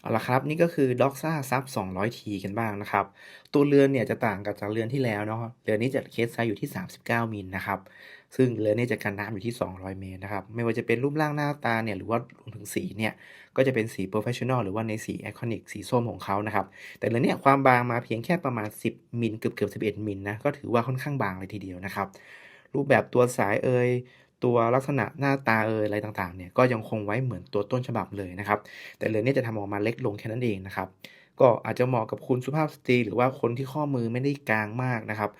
เอาละครับนี่ก็คือ Doxa Sub 200T กันบ้างนะครับ ตัวเรือนเนี่ยจะต่างกับจากเรือนที่แล้วเนาะเรือนนี้จะเคสไซส์อยู่ที่ 39มิลนะครับ ซึ่งเรือนนี้จะกันน้ำอยู่ที่ 200 เมตรนะครับ ไม่ว่าจะเป็นรูปร่างหน้าตาเนี่ยหรือว่ารวมถึงสีเนี่ยก็จะเป็นสี Professional หรือว่าในสี Iconic สีส้มของเขานะครับ แต่เรือนเนี่ยความบางมาเพียงแค่ประมาณ 10มิลเกือบเกือบ11มิลนะก็ถือว่าค่อนข้างบางเลยทีเดียวนะครับรูปแบบตัวสายเอ่ย ตัวลักษณะหน้าตาเอ่ยอะไรต่างๆเนี่ยก็ยังคงไว้เหมือนตัวต้นฉบับเลยนะครับ แต่เรือนนี้จะทำออกมาเล็กลงแค่นั้นเองนะครับ ก็อาจจะเหมาะกับคุณสุภาพสตรีหรือว่าคนที่ข้อมือไม่ได้กลางมากนะครับ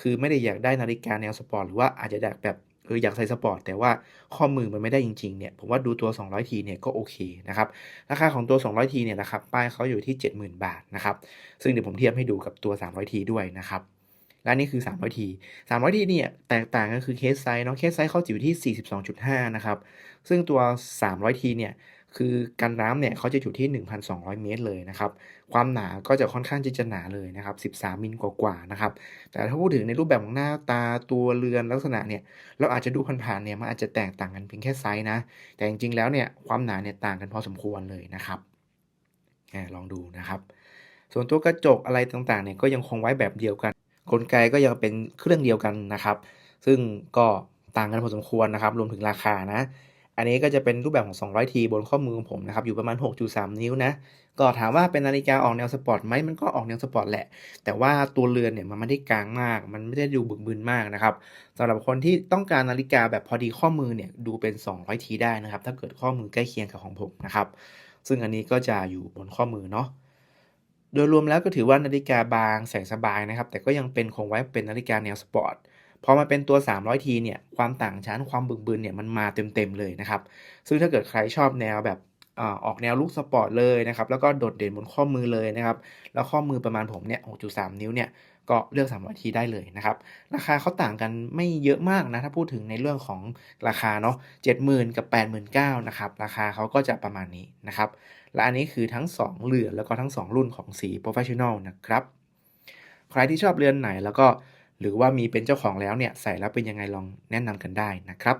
คือไม่ได้อยากได้นาฬิกาแนวสปอร์ตหรือว่าอาจจะอยากแบบเอออยากใส่สปอร์ตแต่ว่าข้อมือมันไม่ได้จริงๆเนี่ยผมว่าดูตัว 200T เนี่ยก็โอเคนะครับราคาของตัว 200T เนี่ยนะครับป้ายเขาอยู่ที่ 70,000 บาทนะครับซึ่งเดี๋ยวผมเทียบให้ดูกับตัว 300T ด้วยนะครับ และนี่คือ 300T 300T เนี่ยแตกต่างก็คือเคสไซส์เนาะเคสไซส์เขาจะอยู่ที่ 42.5 นะครับ ซึ่งตัว 300T เนี่ยคือกันน้ำเนี่ยเขาจะอยู่ที่ 1,200 เมตรเลยนะครับ ความหนาก็จะค่อนข้างจะหนาเลยนะครับ 13 มิลกว่าๆนะครับ แต่ถ้าพูดถึงในรูปแบบของหน้าตาตัวเรือนลักษณะเนี่ย เราอาจจะดูผ่านๆเนี่ยมันอาจจะแตกต่างกันเพียงแค่ไซส์นะ แต่จริงๆแล้วเนี่ยความหนาเนี่ยต่างกันพอสมควรเลยนะครับลองดูนะครับ ส่วนตัวกระจกอะไรต่างๆเนี่ยก็ยังคงไว้แบบเดียวกัน กลไกก็ยังเป็นเครื่องเดียวกันนะครับ ซึ่งก็ต่างกันพอสมควรนะครับ รวมถึงราคานะ อันนี้ก็จะเป็นรูปแบบของ 200T บนข้อมือของผมนะครับ อยู่ประมาณ 6.3 นิ้วนะ ก็ถามว่าเป็นนาฬิกาออกแนวสปอร์ตไหมมันก็ออกแนวสปอร์ตแหละ แต่ว่าตัวเรือนเนี่ยมันไม่ได้กลางมาก มันไม่ได้ดูบึกบึนมากนะครับสำหรับคนที่ต้องการนาฬิกาแบบพอดีข้อมือเนี่ยดูเป็น 200T ได้นะครับ ถ้าเกิดข้อมือใกล้เคียงกับของผมนะครับ ซึ่งอันนี้ก็จะอยู่บนข้อมือเนาะ โดยรวมแล้วก็ถือว่านาฬิกาบางแสงสบายนะครับ แต่ก็ยังเป็นคงไว้เป็นนาฬิกาแนวสปอร์ตพอมาเป็นตัว 300T เนี่ยความต่างชั้นความบึงบึนเนี่ยมันมาเต็มๆเลยนะครับ ซึ่งถ้าเกิดใครชอบแนวแบบออกแนวลุกสปอร์ตเลยนะครับ แล้วก็โดดเด่นบนข้อมือเลยนะครับ แล้วข้อมือประมาณผมเนี่ย 6.3 นิ้วเนี่ย ก็เลือก 300T ได้เลยนะครับ ราคาเขาต่างกันไม่เยอะมากนะ ถ้าพูดถึงในเรื่องของราคาเนาะ70,000 กับ 89,000นะครับ ราคาเขาก็จะประมาณนี้นะครับ และอันนี้คือทั้ง 2เรือแล้วก็ทั้ง 2 รุ่นของสี Professional นะครับ ใครที่ชอบเรือนไหนแล้วก็หรือว่ามีเป็นเจ้าของแล้วเนี่ยใส่แล้วเป็นยังไงลองแนะนำกันได้นะครับ